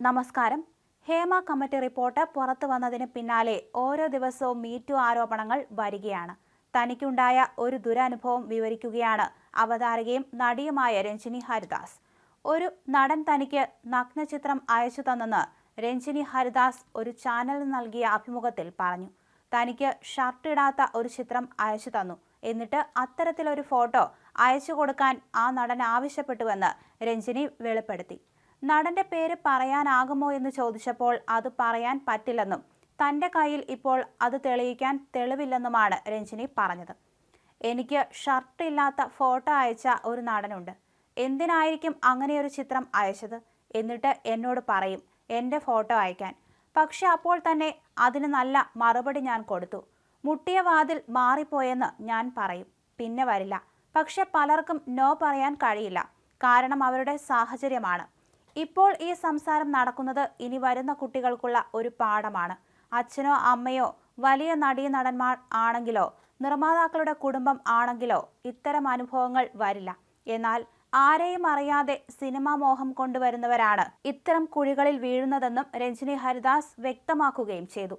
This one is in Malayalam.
നമസ്കാരം. ഹേമ കമ്മിറ്റി റിപ്പോർട്ട് പുറത്തു വന്നതിന് പിന്നാലെ ഓരോ ദിവസവും മീറ്റു ആരോപണങ്ങൾ വരികയാണ്. തനിക്കുണ്ടായ ഒരു ദുരനുഭവം വിവരിക്കുകയാണ് അവതാരകയും നടിയുമായ രഞ്ജിനി ഹരിദാസ്. ഒരു നടൻ തനിക്ക് നഗ്നചിത്രം അയച്ചു തന്നെന്ന് രഞ്ജിനി ഹരിദാസ് ഒരു ചാനലിന് നൽകിയ അഭിമുഖത്തിൽ പറഞ്ഞു. തനിക്ക് ഷർട്ട് ഇടാത്ത ഒരു ചിത്രം അയച്ചു തന്നു. എന്നിട്ട് അത്തരത്തിലൊരു ഫോട്ടോ അയച്ചു കൊടുക്കാൻ ആ നടൻ ആവശ്യപ്പെട്ടുവെന്ന് രഞ്ജിനി വെളിപ്പെടുത്തി. നടന്റെ പേര് പറയാനാകുമോ എന്ന് ചോദിച്ചപ്പോൾ അത് പറയാൻ പറ്റില്ലെന്നും തന്റെ കയ്യിൽ ഇപ്പോൾ അത് തെളിയിക്കാൻ തെളിവില്ലെന്നുമാണ് രഞ്ജിനി പറഞ്ഞത്. എനിക്ക് ഷർട്ട് ഇല്ലാത്ത ഫോട്ടോ അയച്ച ഒരു നടനുണ്ട്. എന്തിനായിരിക്കും അങ്ങനെയൊരു ചിത്രം അയച്ചത്? എന്നിട്ട് എന്നോട് പറയും എന്റെ ഫോട്ടോ അയക്കാൻ. പക്ഷെ അപ്പോൾ തന്നെ അതിന് നല്ല മറുപടി ഞാൻ കൊടുത്തു. മുട്ടിയ വാതിൽ മാറിപ്പോയെന്ന് ഞാൻ പറയും. പിന്നെ വരില്ല. പക്ഷെ പലർക്കും നോ പറയാൻ കഴിയില്ല. കാരണം അവരുടെ സാഹചര്യമാണ്. ഇപ്പോൾ ഈ സംസാരം നടക്കുന്നത് ഇനി വരുന്ന കുട്ടികൾക്കുള്ള ഒരു പാഠമാണ്. അച്ഛനോ അമ്മയോ വലിയ നടീനടന്മാർ ആണെങ്കിലോ നിർമ്മാതാക്കളുടെ കുടുംബം ആണെങ്കിലോ ഇത്തരം അനുഭവങ്ങൾ വരില്ല. എന്നാൽ ആരെയും അറിയാതെ സിനിമാ മോഹം കൊണ്ടുവരുന്നവരാണ് ഇത്തരം കുഴികളിൽ വീഴുന്നതെന്നും രഞ്ജിനി ഹരിദാസ് വ്യക്തമാക്കുകയും ചെയ്തു.